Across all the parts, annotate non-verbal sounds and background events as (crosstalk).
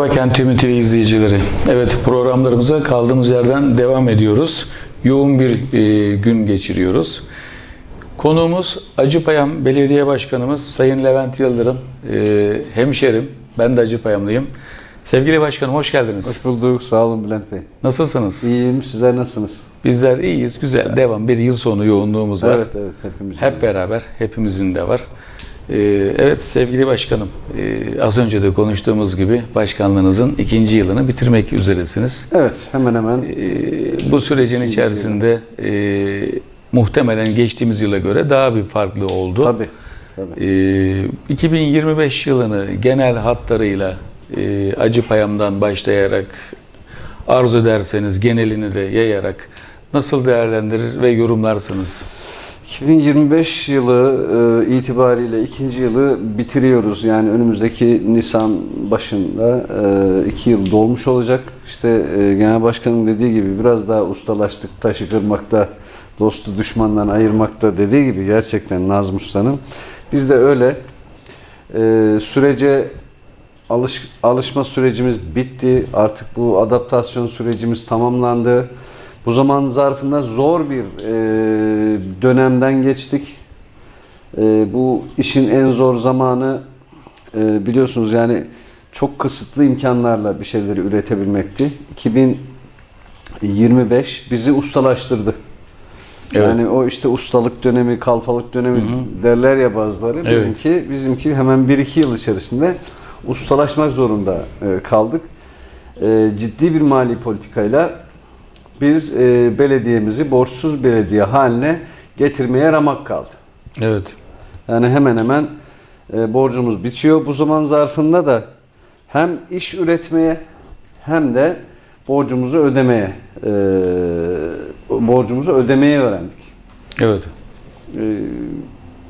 Merhaba Kent TV TV izleyicileri. Evet programlarımıza kaldığımız yerden devam ediyoruz. Yoğun bir e, gün geçiriyoruz. Konuğumuz Acıpayam Belediye Başkanımız Sayın Levent Yıldırım. E, hemşerim, ben de Acıpayamlıyım. Sevgili başkanım hoş geldiniz. Hoş bulduk. Sağ olun Bülent Bey. Nasılsınız? İyiyim. Sizler nasılsınız? Bizler iyiyiz, güzel. Devam. Bir yıl sonu yoğunluğumuz var. Evet evet hepimiz. Hep beraber, hepimizin de var. Ee, Evet sevgili başkanım, e, az önce de konuştuğumuz gibi başkanlığınızın ikinci yılını bitirmek üzeresiniz. Evet hemen hemen. Ee, Bu sürecin içerisinde e, muhtemelen geçtiğimiz yıla göre daha bir farklı oldu. Tabii. tabii. Ee, 2025 yılını genel hatlarıyla e, Acıpayam'dan başlayarak arzu ederseniz genelini de yayarak nasıl değerlendirir ve yorumlarsınız? 2025 yılı e, itibariyle ikinci yılı bitiriyoruz. Yani önümüzdeki Nisan başında e, iki yıl dolmuş olacak. İşte e, Genel Başkanın dediği gibi biraz daha ustalaştık taşı kırmakta, dostu düşmandan ayırmakta dediği gibi gerçekten Nazım Usta'nın. Biz de öyle sürece alış, alışma sürecimiz bitti. Artık bu adaptasyon sürecimiz tamamlandı. Bu zaman zarfında zor bir e, dönemden geçtik. E, bu işin en zor zamanı e, biliyorsunuz yani çok kısıtlı imkanlarla bir şeyleri üretebilmekti. 2025 bizi ustalaştırdı. Evet. Yani o işte ustalık dönemi, kalfalık dönemi derler ya bazıları. Evet. Bizimki bizimki hemen 1-2 yıl içerisinde ustalaşmak zorunda e, kaldık. E, ciddi bir mali politikayla biz e, belediyemizi borçsuz belediye haline getirmeye ramak kaldı. Evet. Yani hemen hemen e, borcumuz bitiyor. Bu zaman zarfında da hem iş üretmeye hem de borcumuzu ödemeye e, borcumuzu ödemeyi öğrendik. Evet. E,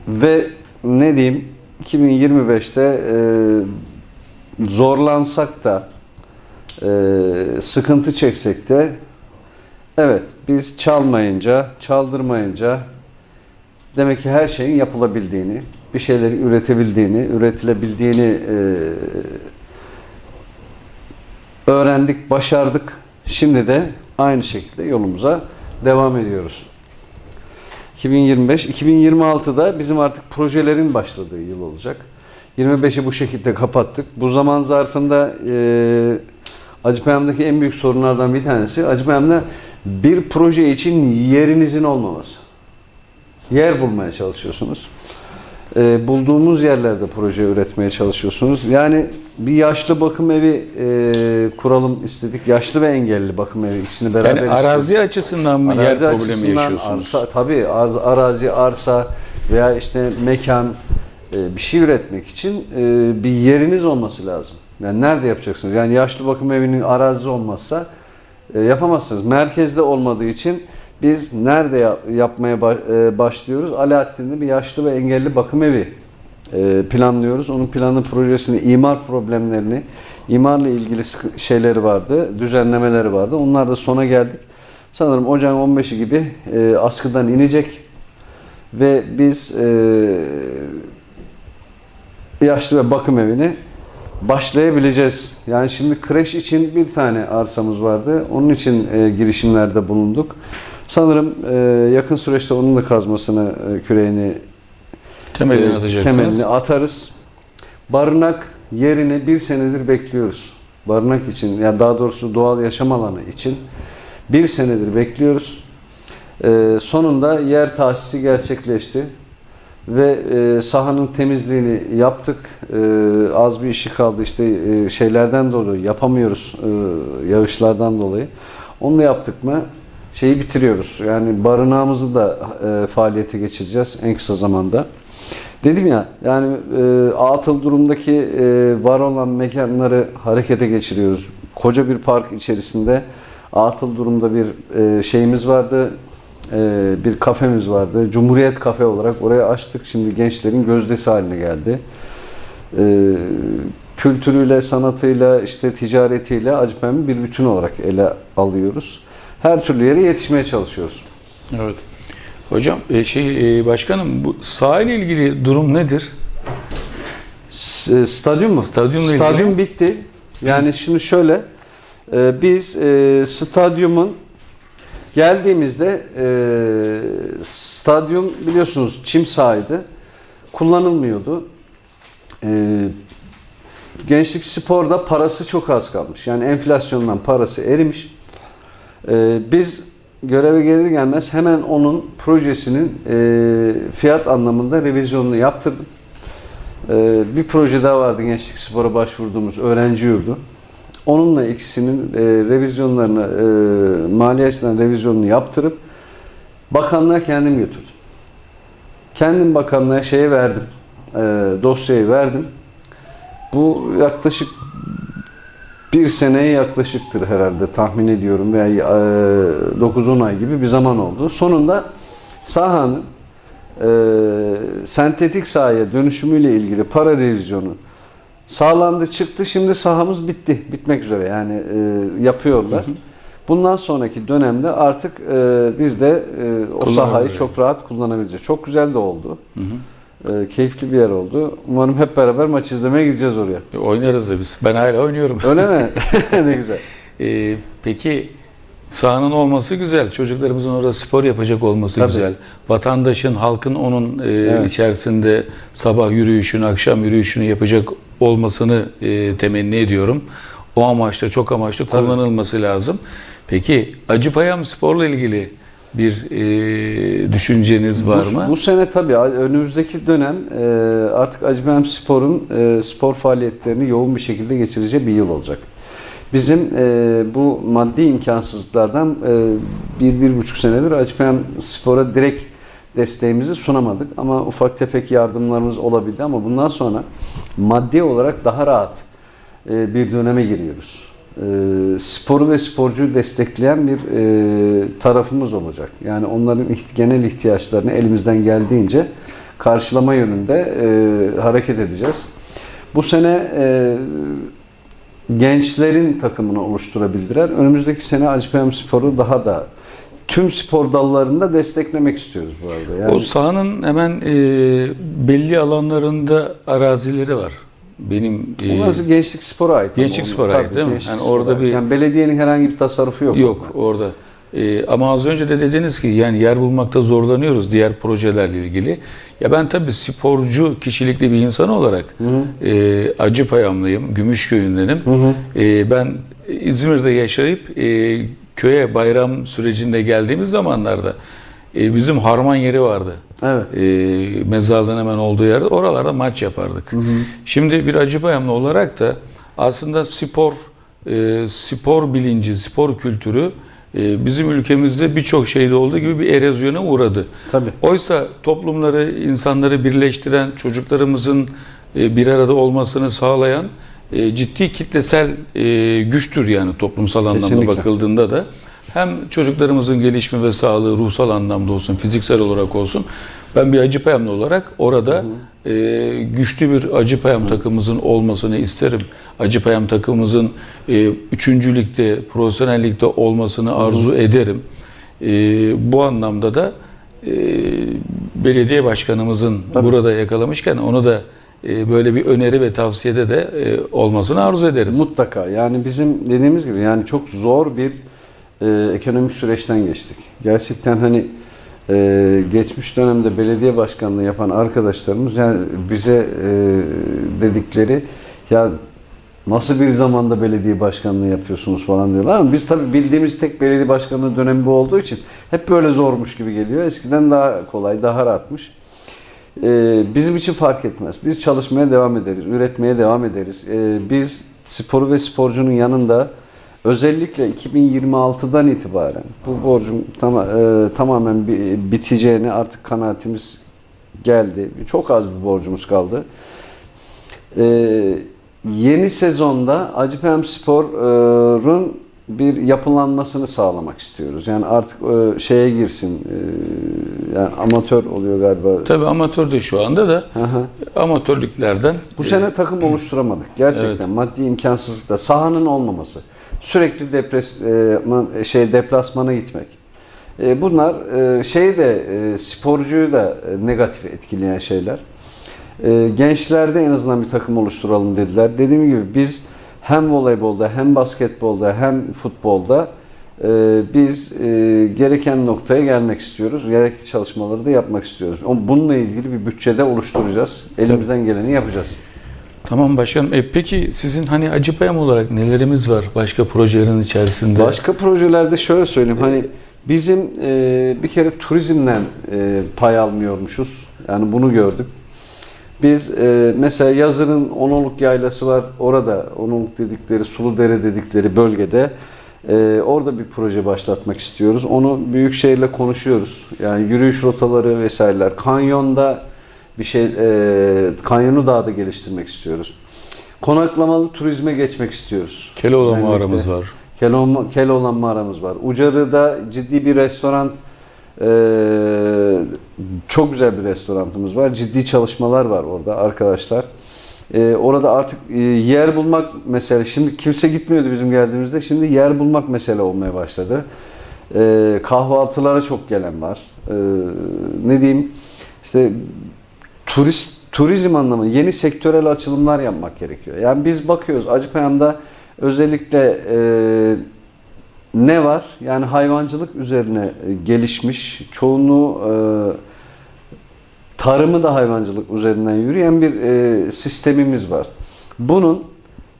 ve ne diyeyim 2025'te e, zorlansak da e, sıkıntı çeksek de evet biz çalmayınca, çaldırmayınca demek ki her şeyin yapılabildiğini, bir şeyleri üretebildiğini, üretilebildiğini e, öğrendik, başardık. Şimdi de aynı şekilde yolumuza devam ediyoruz. 2025, 2026'da bizim artık projelerin başladığı yıl olacak. 25'i bu şekilde kapattık. Bu zaman zarfında e, Acıpayam'daki en büyük sorunlardan bir tanesi Acıpayam'da bir proje için yerinizin olmaması. Yer bulmaya çalışıyorsunuz. E, bulduğumuz yerlerde proje üretmeye çalışıyorsunuz. Yani bir yaşlı bakım evi e, kuralım istedik. Yaşlı ve engelli bakım evi ikisini beraber Yani istedik. arazi açısından mı yer Arazi problemi açısından yaşıyorsunuz? Arsa, tabii arz- arazi, arsa veya işte mekan e, bir şey üretmek için e, bir yeriniz olması lazım. Yani nerede yapacaksınız? Yani yaşlı bakım evinin arazisi olmazsa e, yapamazsınız. Merkezde olmadığı için biz nerede ya- yapmaya e, başlıyoruz? Alaaddin'de bir yaşlı ve engelli bakım evi e, planlıyoruz. Onun planı projesini, imar problemlerini, imarla ilgili şeyleri vardı, düzenlemeleri vardı. Onlar da sona geldik. Sanırım ocağın 15'i gibi askıdan inecek ve biz yaşlı ve bakım evini başlayabileceğiz. Yani şimdi kreş için bir tane arsamız vardı. Onun için e, girişimlerde bulunduk. Sanırım e, yakın süreçte onun da kazmasını, e, küreğini Temelini e, atacaksınız. temelini atarız. Barınak yerini bir senedir bekliyoruz. Barınak için, ya daha doğrusu doğal yaşam alanı için bir senedir bekliyoruz. E, sonunda yer tahsisi gerçekleşti ve e, sahanın temizliğini yaptık. E, az bir işi kaldı işte e, şeylerden dolayı yapamıyoruz e, yağışlardan dolayı. Onu da yaptık mı şeyi bitiriyoruz. Yani barınağımızı da e, faaliyete geçireceğiz en kısa zamanda. Dedim ya yani e, atıl durumdaki e, var olan mekanları harekete geçiriyoruz. Koca bir park içerisinde atıl durumda bir e, şeyimiz vardı. E, bir kafemiz vardı. Cumhuriyet Kafe olarak oraya açtık. Şimdi gençlerin gözdesi haline geldi. E, kültürüyle, sanatıyla, işte ticaretiyle Acıpem'i bir bütün olarak ele alıyoruz. Her türlü yere yetişmeye çalışıyoruz. Evet. Hocam e, şey e, başkanım bu sahile ilgili durum nedir? E, Stadyum mu? Stadyumla Stadyum ilgili. bitti. Yani şimdi şöyle biz stadyumun geldiğimizde e, stadyum biliyorsunuz çim sahaydı. Kullanılmıyordu. E, Gençlik Spor'da parası çok az kalmış. Yani enflasyondan parası erimiş. E, biz göreve gelir gelmez hemen onun projesinin e, fiyat anlamında revizyonunu yaptırdım. E, bir proje daha vardı Gençlik Spor'a başvurduğumuz öğrenci yurdu. Onunla ikisinin e, revizyonlarını, e, mali açıdan revizyonunu yaptırıp bakanlığa kendim götürdüm. Kendim bakanlığa şeye verdim, e, dosyayı verdim. Bu yaklaşık bir seneye yaklaşıktır herhalde tahmin ediyorum veya e, 9-10 ay gibi bir zaman oldu. Sonunda sahanın e, sentetik sahaya dönüşümüyle ilgili para revizyonu sağlandı çıktı. Şimdi sahamız bitti. Bitmek üzere yani e, yapıyorlar. Bundan sonraki dönemde artık e, biz de e, o sahayı çok rahat kullanabileceğiz. Çok güzel de oldu. E, keyifli bir yer oldu. Umarım hep beraber maç izlemeye gideceğiz oraya. E, Oynarız da biz. Ben hala oynuyorum. Öyle mi? (laughs) (laughs) ne güzel. Ee, peki sahanın olması güzel. Çocuklarımızın orada spor yapacak olması Tabii. güzel. Vatandaşın, halkın onun e, Evet. içerisinde sabah yürüyüşünü, akşam yürüyüşünü yapacak olmasını e, temenni ediyorum. O amaçla, çok amaçlı Tabii. kullanılması lazım. Peki Acıpayam Spor'la ilgili bir e, düşünceniz var bu, mı? Bu sene tabii önümüzdeki dönem e, artık Acıbem Spor'un e, spor faaliyetlerini yoğun bir şekilde geçireceği bir yıl olacak. Bizim e, bu maddi imkansızlıklardan e, bir, bir buçuk senedir Acıbem Spor'a direkt desteğimizi sunamadık. Ama ufak tefek yardımlarımız olabildi ama bundan sonra maddi olarak daha rahat e, bir döneme giriyoruz. E, sporu ve sporcuyu destekleyen bir e, tarafımız olacak. Yani onların genel ihtiyaçlarını elimizden geldiğince karşılama yönünde e, hareket edeceğiz. Bu sene gençlerin takımını oluşturabildiler. Önümüzdeki sene Acıpayam Spor'u daha da tüm spor dallarında desteklemek istiyoruz bu arada. Yani O sahanın hemen e, belli alanlarında arazileri var. Benim e, Orası gençlik spora ait. ama Gençlik onun- spora ait değil mi? Yani orada ait. bir- yani belediyenin herhangi bir tasarrufu yok. Yok orada. Ee, ama az önce de dediniz ki yani yer bulmakta zorlanıyoruz diğer projelerle ilgili. Ya ben tabii sporcu kişilikli bir insan olarak e, Acıpayamlıyım, Gümüşköy'ündenim. E, ben İzmir'de yaşayıp e, köye bayram sürecinde geldiğimiz zamanlarda e, bizim harman yeri vardı. Evet. E, mezarlığın hemen olduğu yerde oralarda maç yapardık. Şimdi bir Acıpayamlı olarak da aslında spor e, spor bilinci, spor kültürü e, bizim ülkemizde birçok şeyde olduğu gibi bir erozyona uğradı. Tabii. Oysa toplumları, insanları birleştiren, çocuklarımızın e, bir arada olmasını sağlayan e, ciddi kitlesel e, güçtür yani toplumsal anlamda Kesinlikle. bakıldığında da. Hem çocuklarımızın gelişimi ve sağlığı ruhsal anlamda olsun, fiziksel olarak olsun. Ben bir Acıpayamlı olarak orada e, güçlü bir Acıpayam takımımızın olmasını isterim. Acıpayam takımımızın e, üçüncü ligde, profesyonel ligde olmasını arzu ederim. E, bu anlamda da e, belediye başkanımızın Tabii. burada yakalamışken onu da böyle bir öneri ve tavsiyede de e, olmasını arzu ederim. Mutlaka. Yani bizim dediğimiz gibi yani çok zor bir e, ekonomik süreçten geçtik. Gerçekten hani e, geçmiş dönemde belediye başkanlığı yapan arkadaşlarımız yani bize e, dedikleri ya nasıl bir zamanda belediye başkanlığı yapıyorsunuz falan diyorlar ama biz tabii bildiğimiz tek belediye başkanlığı dönemi bu olduğu için hep böyle zormuş gibi geliyor. Eskiden daha kolay, daha rahatmış. Ee, bizim için fark etmez. Biz çalışmaya devam ederiz, üretmeye devam ederiz. Ee, biz sporu ve sporcunun yanında özellikle 2026'dan itibaren bu borcun tam, e, tamamen bi- biteceğini artık kanaatimiz geldi. Çok az bir borcumuz kaldı. Ee, yeni sezonda Acıpem Spor'un bir yapılanmasını sağlamak istiyoruz. Yani artık e, şeye girsin. e, yani amatör oluyor galiba. Tabii amatör de şu anda da hı. amatörlüklerden Bu sene takım oluşturamadık. Gerçekten maddi imkansızlıkla sahanın olmaması, sürekli depres e, şey deplasmana gitmek. E, bunlar e, şey de e, sporcuyu da e, negatif etkileyen şeyler. E, gençlerde en azından bir takım oluşturalım dediler. Dediğim gibi biz hem voleybolda hem basketbolda hem futbolda e, biz e, gereken noktaya gelmek istiyoruz. Gerekli çalışmaları da yapmak istiyoruz. Bununla ilgili bir bütçede oluşturacağız. Elimizden geleni yapacağız. Tamam başkanım. E, peki sizin hani Acıpayam olarak nelerimiz var başka projelerin içerisinde? Başka projelerde şöyle söyleyeyim hani bizim e, bir kere turizmden e, pay almıyormuşuz. Yani bunu gördük. Biz e, mesela yazının Onoluk Yaylası var. Orada Onoluk dedikleri Suludere dedikleri bölgede e, orada bir proje başlatmak istiyoruz. Onu Büyükşehir'le konuşuyoruz. Yani yürüyüş rotaları vesaireler. Kanyonda bir şey e, kanyonu daha da geliştirmek istiyoruz. Konaklamalı turizme geçmek istiyoruz. Keloğlan mağaramız var. Keloğlan, Keloğlan mağaramız var. Ucarı'da ciddi bir restoran, eee, çok güzel bir restoranımız var. Ciddi çalışmalar var orada arkadaşlar. Eee, orada artık eee, yer bulmak mesele. Şimdi kimse gitmiyordu bizim geldiğimizde. Şimdi yer bulmak mesele olmaya başladı. Eee, kahvaltılara çok gelen var. Eee, ne diyeyim? İşte turist turizm anlamı yeni sektörel açılımlar yapmak gerekiyor. Yani biz bakıyoruz Acıpayam'da özellikle e, ne var? Yani hayvancılık üzerine e, gelişmiş, çoğunluğu e, tarımı da hayvancılık üzerinden yürüyen bir e, sistemimiz var. Bunun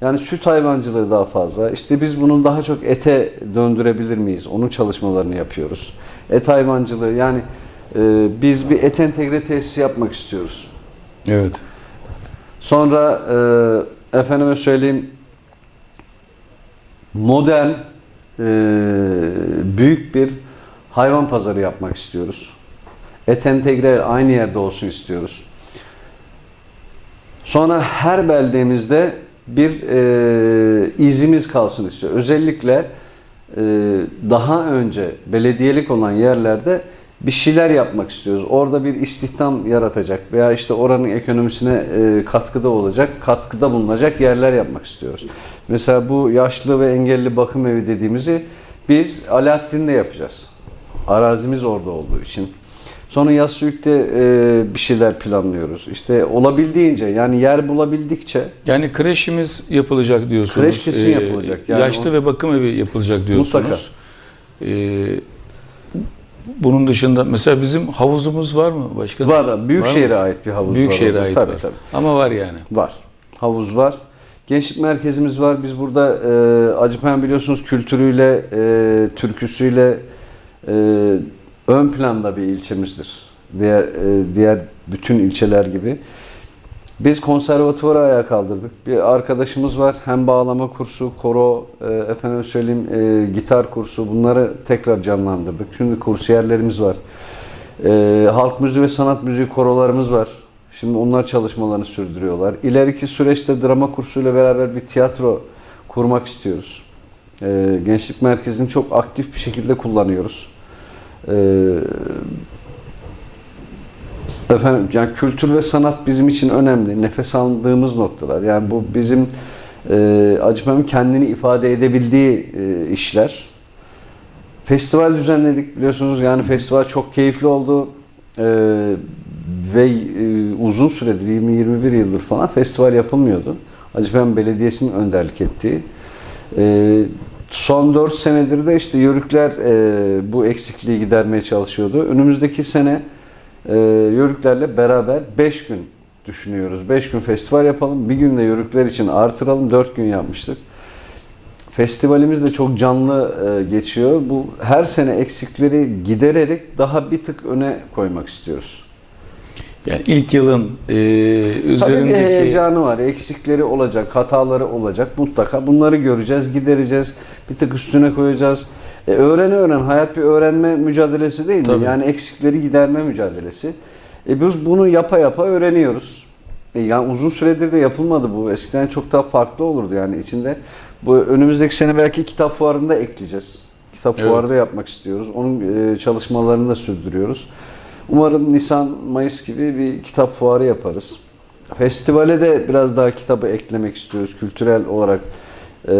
yani süt hayvancılığı daha fazla. İşte biz bunu daha çok ete döndürebilir miyiz? Onun çalışmalarını yapıyoruz. Et hayvancılığı yani e, biz bir et entegre tesisi yapmak istiyoruz. Evet. Sonra e, efendime söyleyeyim modern büyük bir hayvan pazarı yapmak istiyoruz. Et entegre aynı yerde olsun istiyoruz. Sonra her beldemizde bir e, izimiz kalsın istiyor. Özellikle e, daha önce belediyelik olan yerlerde bir şeyler yapmak istiyoruz. Orada bir istihdam yaratacak veya işte oranın ekonomisine e, katkıda olacak, katkıda bulunacak yerler yapmak istiyoruz. Mesela bu yaşlı ve engelli bakım evi dediğimizi biz Alaaddin'de yapacağız. Arazimiz orada olduğu için. Sonra Yassıük'te e, bir şeyler planlıyoruz. İşte olabildiğince yani yer bulabildikçe Yani kreşimiz yapılacak diyorsunuz. Kreş kesin Ee, yapılacak. Yani yaşlı o- ve bakım evi yapılacak diyorsunuz. Ee, bunun dışında mesela bizim havuzumuz var mı başkanım? var. Büyükşehir'e ait bir havuz Büyükşehir'e var. orada. ait tabii, var. Tabii. Ama var yani. Var. Havuz var. Gençlik merkezimiz var. Biz burada e, Acıpayam biliyorsunuz kültürüyle, e, türküsüyle e, ön planda bir ilçemizdir. Diğer e, diğer bütün ilçeler gibi. Biz konservatuvarı ayağa kaldırdık. Bir arkadaşımız var. Hem bağlama kursu, koro, e, efendim söyleyeyim e, gitar kursu bunları tekrar canlandırdık. Şimdi kursiyerlerimiz var. E, halk müziği ve sanat müziği korolarımız var. Şimdi onlar çalışmalarını sürdürüyorlar. İleriki süreçte drama kursuyla beraber bir tiyatro kurmak istiyoruz. E, gençlik merkezini çok aktif bir şekilde kullanıyoruz. E, Efendim yani kültür ve sanat bizim için önemli. Nefes aldığımız noktalar. Yani bu bizim e, Acıpayam'ın kendini ifade edebildiği e, işler. Festival düzenledik biliyorsunuz. Yani festival çok keyifli oldu. E, ve e, uzun süredir 20-21 yıldır falan festival yapılmıyordu. Acıpayam Belediyesi'nin önderlik ettiği. E, son 4 senedir de işte Yörükler e, bu eksikliği gidermeye çalışıyordu. Önümüzdeki sene Yörüklerle beraber 5 gün düşünüyoruz. 5 gün festival yapalım. Bir gün de Yörükler için artıralım. 4 gün yapmıştık. Festivalimiz de çok canlı geçiyor. Bu her sene eksikleri gidererek daha bir tık öne koymak istiyoruz. Yani ilk yılın e, Tabii bir üzerindeki heyecanı var. Eksikleri olacak, hataları olacak mutlaka. Bunları göreceğiz, gidereceğiz. Bir tık üstüne koyacağız. E, öğren öğren. Hayat bir öğrenme mücadelesi değil mi? Tabii. Yani eksikleri giderme mücadelesi. E, biz bunu yapa yapa öğreniyoruz. E, yani uzun süredir de yapılmadı bu. Eskiden çok daha farklı olurdu yani içinde. Bu önümüzdeki sene belki kitap fuarında ekleyeceğiz. Kitap Evet. fuarı da yapmak istiyoruz. Onun e, çalışmalarını da sürdürüyoruz. Umarım Nisan, Mayıs gibi bir kitap fuarı yaparız. Festivale de biraz daha kitabı eklemek istiyoruz. Kültürel olarak e,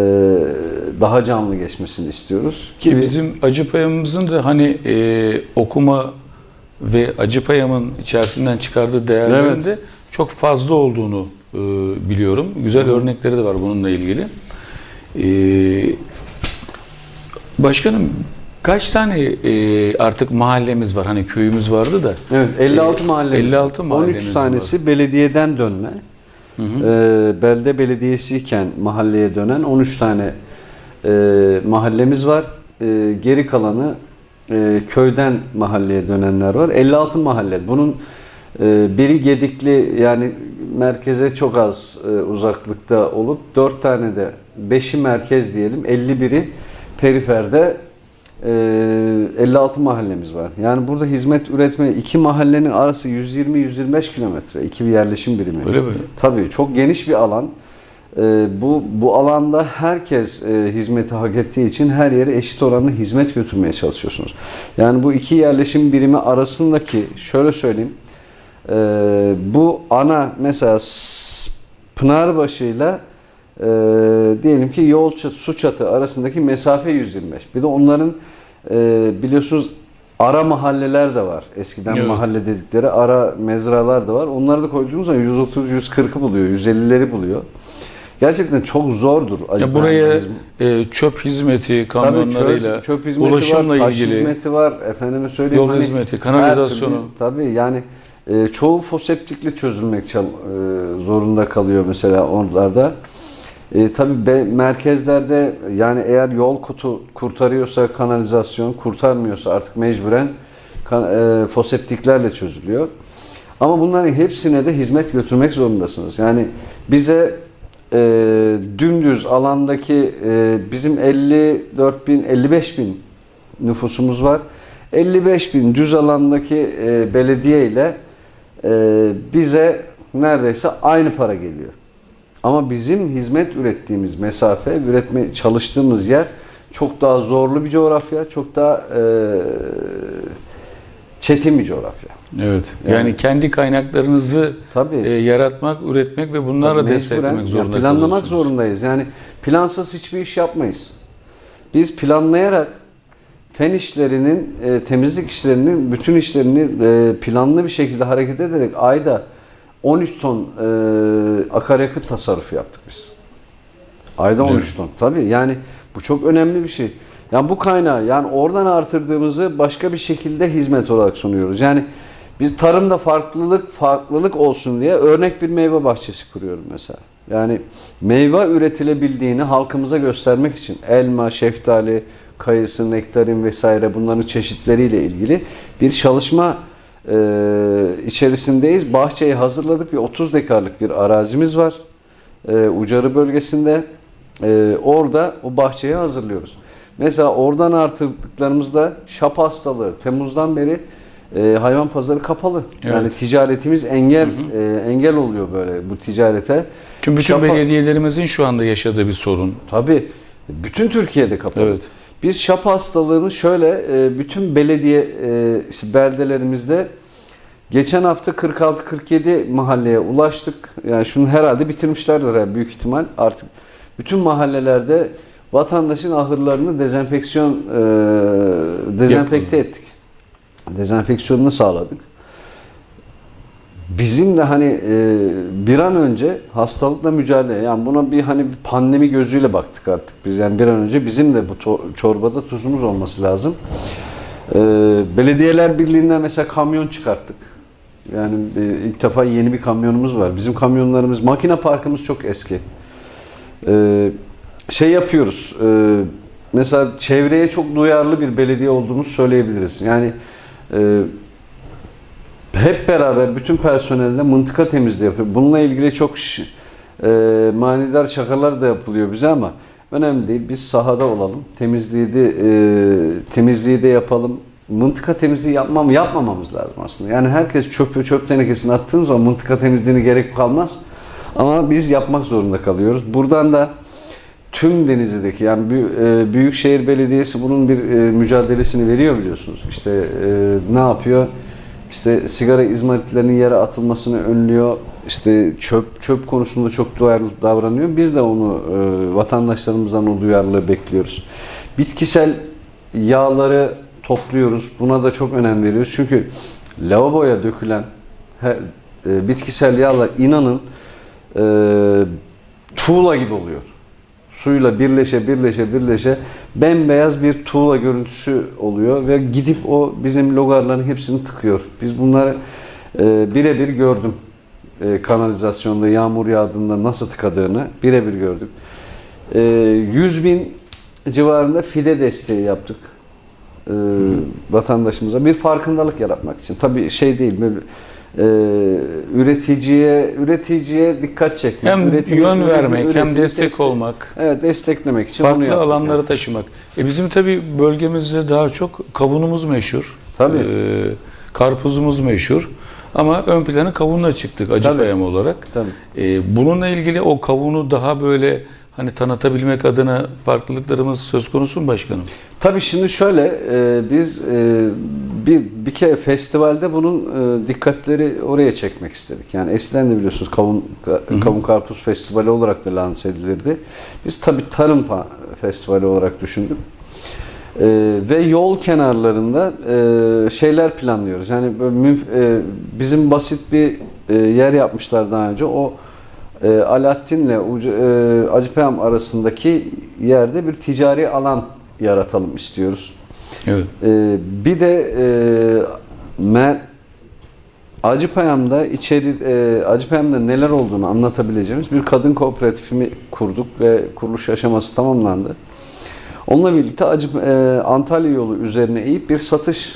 daha canlı geçmesini istiyoruz. ki bizim Acıpayam'ımızın da hani e, okuma ve Acıpayam'ın içerisinden çıkardığı değerlerin Evet. de çok fazla olduğunu e, biliyorum. Güzel örnekleri de var bununla ilgili. Ee, başkanım kaç tane e, artık mahallemiz var? Hani köyümüz vardı da. Evet 56 Ee, mahalle. 56 mahallemiz 13 tanesi belediyeden dönme. Ee, belde belediyesiyken mahalleye dönen 13 tane e, mahallemiz var. Ee, geri kalanı e, köyden mahalleye dönenler var. 56 mahalle. Bunun e, biri Gedikli yani merkeze çok az e, uzaklıkta olup 4 tane de 5'i merkez diyelim 51'i periferde e, 56 mahallemiz var. Yani burada hizmet üretme iki mahallenin arası 120-125 kilometre. iki bir yerleşim birimi. Öyle mi? Tabii çok geniş bir alan. Ee, bu bu alanda herkes e, hizmeti hak ettiği için her yere eşit oranda hizmet götürmeye çalışıyorsunuz. Yani bu iki yerleşim birimi arasındaki şöyle söyleyeyim. e, bu ana mesela S- Pınarbaşı'yla e, diyelim ki yol çatı, su çatı arasındaki mesafe 125. Bir de onların e, biliyorsunuz ara mahalleler de var. Eskiden Evet. mahalle dedikleri ara mezralar da var. Onları da koyduğumuz zaman 130-140'ı buluyor, 150'leri buluyor. Gerçekten çok zordur. Ya buraya e, çöp hizmeti kamyonlarıyla, çöp, çöp hizmeti ulaşımla var, ilgili hizmeti var, efendime söyleyeyim. yol hani hizmeti, kanalizasyonu. türlü- tabii yani e, çoğu foseptikle çözülmek e, zorunda kalıyor mesela onlarda. E, tabii be- merkezlerde yani eğer yol kutu kurtarıyorsa kanalizasyon, kurtarmıyorsa artık mecburen kan- e, foseptiklerle çözülüyor. Ama bunların hepsine de hizmet götürmek zorundasınız. Yani bize e, dümdüz alandaki e, bizim 54 bin, 55 bin nüfusumuz var. 55 bin düz alandaki e, belediye ile e, bize neredeyse aynı para geliyor. Ama bizim hizmet ürettiğimiz mesafe, üretmeye çalıştığımız yer çok daha zorlu bir coğrafya, çok daha e, çetin bir coğrafya. Evet. Yani, Yani- kendi kaynaklarınızı Tabii. e, yaratmak, üretmek ve bunlarla Tabii desteklemek zorunda planlamak zorundayız. Yani plansız hiçbir iş yapmayız. Biz planlayarak fen işlerinin, e, temizlik işlerinin, bütün işlerini e, planlı bir şekilde hareket ederek ayda 13 ton e, akaryakıt tasarrufu yaptık biz. Ayda 13 Evet. ton. Tabii yani bu çok önemli bir şey. Yani bu kaynağı yani oradan artırdığımızı başka bir şekilde hizmet olarak sunuyoruz. Yani biz tarımda farklılık farklılık olsun diye örnek bir meyve bahçesi kuruyorum mesela. Yani meyve üretilebildiğini halkımıza göstermek için elma, şeftali, kayısı, nektarin vesaire bunların çeşitleriyle ilgili bir çalışma içerisindeyiz. Bahçeyi hazırladık. Bir 30 dekarlık bir arazimiz var. E, Ucarı bölgesinde. E, orada o bahçeyi hazırlıyoruz. Mesela oradan artırdıklarımızda şap hastalığı Temmuz'dan beri e, hayvan pazarı kapalı. Yani Evet. ticaretimiz engel e, engel oluyor böyle bu ticarete. Çünkü bütün Şapa- belediyelerimizin şu anda yaşadığı bir sorun. Tabii bütün Türkiye'de kapalı. Evet. Biz şap hastalığını şöyle e, bütün belediye e, işte beldelerimizde geçen hafta 46-47 mahalleye ulaştık. Yani şunu herhalde bitirmişlerdir yani büyük ihtimal. Artık bütün mahallelerde vatandaşın ahırlarını dezenfeksiyon e, dezenfekte ettik. Dezenfeksiyonunu sağladık. Bizim de hani e, bir an önce hastalıkla mücadele yani buna bir hani bir pandemi gözüyle baktık artık biz yani bir an önce bizim de bu çorbada tuzumuz olması lazım. E, Belediyeler Birliği'nden mesela kamyon çıkarttık. Yani e, ilk defa yeni bir kamyonumuz var. Bizim kamyonlarımız makine parkımız çok eski. E, şey yapıyoruz. e, mesela çevreye çok duyarlı bir belediye olduğumuzu söyleyebiliriz. Yani e, hep beraber bütün personelle mıntıka temizliği yapıyor. Bununla ilgili çok e, manidar şakalar da yapılıyor bize ama önemli değil. Biz sahada olalım. Temizliği de e, temizliği de yapalım. Mıntıka temizliği yapmam yapmamamız lazım aslında. Yani herkes çöpü çöp tenekesine attığın zaman mıntıka temizliğine gerek kalmaz. Ama biz yapmak zorunda kalıyoruz. Buradan da tüm Denizli'deki yani e, Büyükşehir Belediyesi bunun bir e, mücadelesini veriyor biliyorsunuz. İşte e, ne yapıyor? İşte sigara izmaritlerinin yere atılmasını önlüyor. İşte çöp çöp konusunda çok duyarlı davranıyor. Biz de onu e, vatandaşlarımızdan o duyarlılığı bekliyoruz. Bitkisel yağları topluyoruz. Buna da çok önem veriyoruz. Çünkü lavaboya dökülen her, e, bitkisel yağlar inanın e, tuğla gibi oluyor. Suyla birleşe birleşe birleşe bembeyaz bir tuğla görüntüsü oluyor ve gidip o bizim logarların hepsini tıkıyor. Biz bunları e, birebir gördüm. E, kanalizasyonda yağmur yağdığında nasıl tıkadığını birebir gördük. E, 100 bin civarında fide desteği yaptık e, vatandaşımıza bir farkındalık yaratmak için. Tabii şey değil böyle e, üreticiye üreticiye dikkat çekmek, Hem üretici- yön üretici- vermek, hem üretimi destek destek- olmak, Evet desteklemek için bunu farklı yaptık alanları yani. taşımak. E bizim tabii bölgemizde daha çok kavunumuz meşhur. Tabii. Ee, karpuzumuz meşhur. Ama ön plana kavunla çıktık Acıpayam olarak. Tabii. Ee, bununla ilgili o kavunu daha böyle hani tanıtabilmek adına farklılıklarımız söz konusu mu başkanım? Tabii şimdi şöyle e, biz e, bir bir kere festivalde bunun e, dikkatleri oraya çekmek istedik. Yani eskiden de biliyorsunuz kavun ka- kavun karpuz festivali olarak da lanse edilirdi. Biz tabii tarım festivali olarak düşündük. E, ve yol kenarlarında e, şeyler planlıyoruz. Yani böyle e, bizim basit bir e, yer yapmışlar daha önce. O e, Alaaddin'le e, Acıpayam arasındaki yerde bir ticari alan yaratalım istiyoruz. Evet. E, bir de e, Mer Acıpayam'da içeri e, Acıpayam'da neler olduğunu anlatabileceğimiz bir kadın kooperatifimi kurduk ve kuruluş aşaması tamamlandı. Onunla birlikte Acı, e, Antalya yolu üzerine eğip bir satış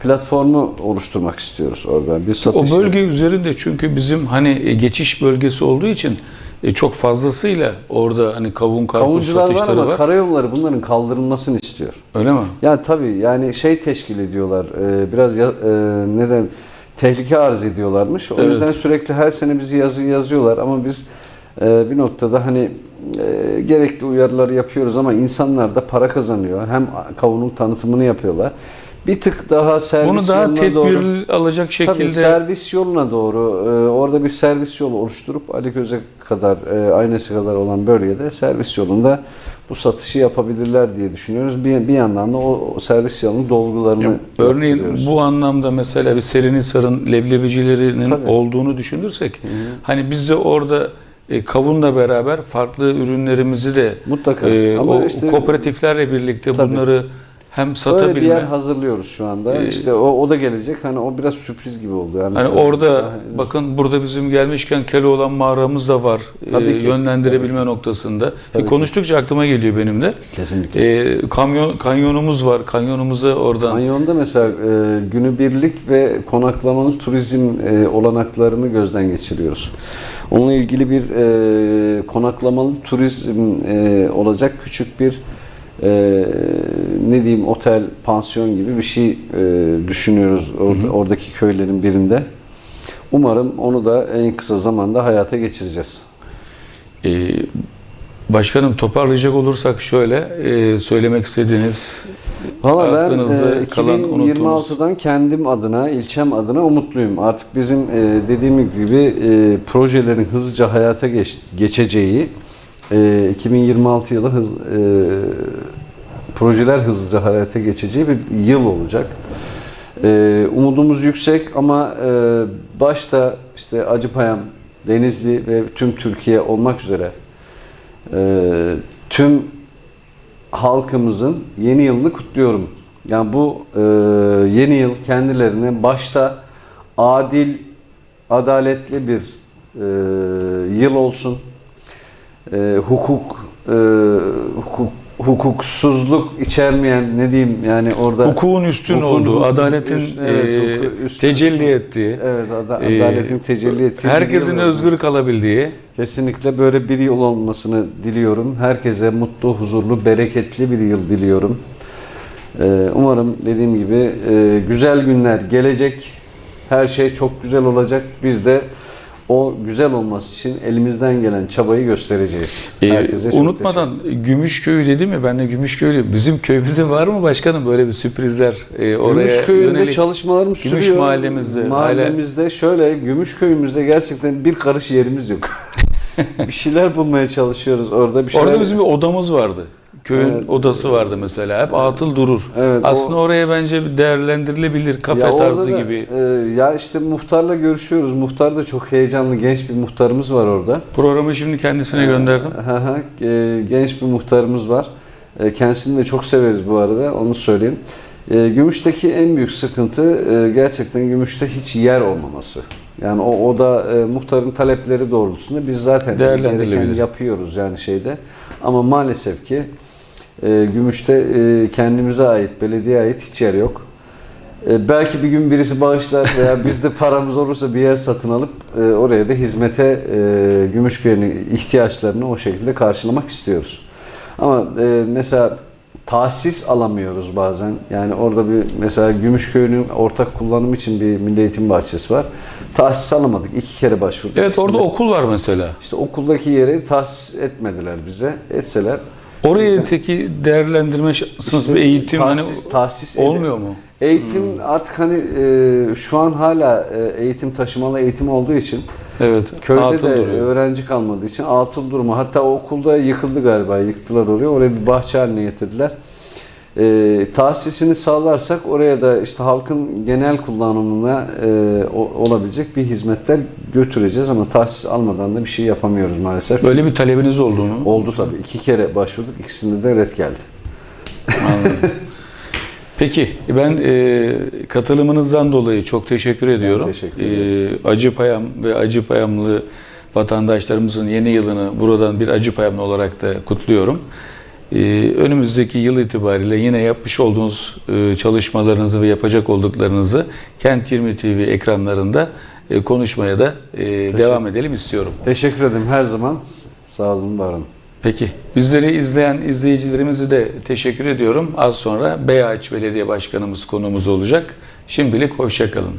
platformu oluşturmak istiyoruz orada. Bir satış O bölge üzerinde çünkü bizim hani e, geçiş bölgesi olduğu için e, çok fazlasıyla orada hani kavun karpuz Kavuncular var satışları ama var. karayolları bunların kaldırılmasını istiyor. Öyle mi? Ya tabii yani şey teşkil ediyorlar. e, biraz ya, neden tehlike arz ediyorlarmış. O Evet. yüzden sürekli her sene bizi yazı yazıyorlar ama biz bir noktada hani e, gerekli uyarıları yapıyoruz ama insanlar da para kazanıyor. Hem kavunun tanıtımını yapıyorlar. Bir tık daha servis Bunu daha yoluna tedbir doğru alacak Tabii şekilde servis yoluna doğru e, orada bir servis yolu oluşturup Ali Köz'e kadar e, aynesi kadar olan bölgede servis yolunda bu satışı yapabilirler diye düşünüyoruz. Bir, bir yandan da o, o servis yolunun dolgularını Ya, örneğin bu anlamda mesela bir Serinhisar'ın leblebicilerinin Tabii. olduğunu düşünürsek hani biz de orada e, kavunla beraber farklı ürünlerimizi de mutlaka e, ama o işte kooperatiflerle birlikte Tabii. bunları hem öyle bir satabilme yer hazırlıyoruz şu anda. Ee, işte o, o da gelecek. Hani o biraz sürpriz gibi oldu. Yani Hani orada daha- bakın burada bizim gelmişken Keloğlan mağaramız da var Tabii e, ki. yönlendirebilme noktasında. Tabii E, ki. konuştukça aklıma geliyor benim de. kesinlikle. E, kamyon kanyonumuz var. Kanyonumuza oradan Kanyonda mesela e, günübirlik ve konaklamalı turizm e, olanaklarını gözden geçiriyoruz. Onunla ilgili bir e, konaklamalı turizm e, olacak küçük bir e, ne diyeyim otel, pansiyon gibi bir şey e, düşünüyoruz orada, oradaki köylerin birinde. Umarım onu da en kısa zamanda hayata geçireceğiz. e, başkanım toparlayacak olursak şöyle e, söylemek istediğiniz Valla ben e, kalan, unuttuğunuz- 2026'dan kendim adına, ilçem adına umutluyum. Artık bizim e, dediğim gibi e, projelerin hızlıca hayata geç, geçeceği, e, 2026 yılı hız, e, projeler hızlıca hayata geçeceği bir yıl olacak. E, umudumuz yüksek ama e, başta işte Acıpayam, Denizli ve tüm Türkiye olmak üzere e, tüm halkımızın yeni yılını kutluyorum. Yani bu e, yeni yıl kendilerine başta adil, adaletli bir e, yıl olsun. E, hukuk, e, hukuk, hukuksuzluk içermeyen ne diyeyim yani orada hukukun üstün Hukukun- olduğu, adaletin üst- evet, e, üstün- tecelli ettiği, evet ada- e, adaletin tecelli ettiği herkesin özgür kalabildiği Kesinlikle böyle bir yıl olmasını diliyorum. Herkese mutlu, huzurlu, bereketli bir yıl diliyorum. Ee, umarım dediğim gibi e, güzel günler gelecek. Her şey çok güzel olacak. Biz de o güzel olması için elimizden gelen çabayı göstereceğiz. Ee, Herkese çok unutmadan Gümüşköy'ü dedim ya ben de Gümüşköylü. Bizim köyümüzün var mı başkanım böyle bir sürprizler e, oraya Gümüşköy'ünde yönelik? çalışmalarım Gümüş sürüyor. mahallemizde, Mahallemizde şöyle Gümüşköy'ümüzde gerçekten bir karış yerimiz yok. (laughs) bir şeyler bulmaya çalışıyoruz orada. Bir şeyler... Orada bizim bir odamız vardı. Köyün Evet. odası vardı mesela. Hep atıl durur. Evet, Aslında o- oraya bence bir değerlendirilebilir kafe Ya tarzı da, gibi. e, ya işte muhtarla görüşüyoruz. Muhtar da çok heyecanlı genç bir muhtarımız var orada. Programı şimdi kendisine gönderdim. E, genç bir muhtarımız var. E, Kendisini de çok severiz bu arada, onu söyleyeyim. E, Gümüş'teki en büyük sıkıntı e, gerçekten Gümüş'te hiç yer olmaması. Yani o, o da e, muhtarın talepleri doğrultusunda biz zaten Değerlendirilebilir. yapıyoruz yani şeyde. Ama maalesef ki e, Gümüş'te e, kendimize ait, belediyeye ait hiç yer yok. E, belki bir gün birisi bağışlar veya (laughs) biz de paramız olursa bir yer satın alıp e, oraya da hizmete e, Gümüşköy'ün ihtiyaçlarını o şekilde karşılamak istiyoruz. Ama e, mesela tahsis alamıyoruz bazen. Yani orada bir mesela Gümüşköy'ün ortak kullanım için bir milli eğitim bahçesi var. Tahsis alamadık. İki kere başvurduk. Evet orada İkisinde- okul var mesela. işte okuldaki yeri tahsis etmediler bize. Etseler Oraya peki değerlendirme şansımız işte bir eğitim tahsis, hani tahsis olmuyor mu? Eğitim artık hani e, şu an hala e, eğitim taşımalı eğitim olduğu için Evet. köyde atıl de duruyor. öğrenci kalmadığı için atıl durumu. Hatta okulda yıkıldı galiba. Yıktılar oraya. Oraya bir bahçe haline getirdiler. E, tahsisini sağlarsak oraya da işte halkın genel kullanımına e, o- olabilecek bir hizmetler götüreceğiz ama tahsis almadan da bir şey yapamıyoruz maalesef. Böyle bir talebiniz oldu mu? Oldu tabii. İki kere başvurduk. İkisinde de red geldi. (laughs) Peki ben e, katılımınızdan dolayı çok teşekkür ediyorum. teşekkür E, Acıpayam ve Acıpayamlı vatandaşlarımızın yeni yılını buradan bir Acıpayamlı olarak da kutluyorum. E, önümüzdeki yıl itibariyle yine yapmış olduğunuz e, çalışmalarınızı ve yapacak olduklarınızı Kent 20 TV ekranlarında e, konuşmaya da e, devam edelim istiyorum. Teşekkür ederim her zaman. Sağ olun, var olun. Peki. Bizleri izleyen izleyicilerimizi de teşekkür ediyorum. Az sonra Beyaç Belediye Başkanımız konuğumuz olacak. Şimdilik hoşçakalın.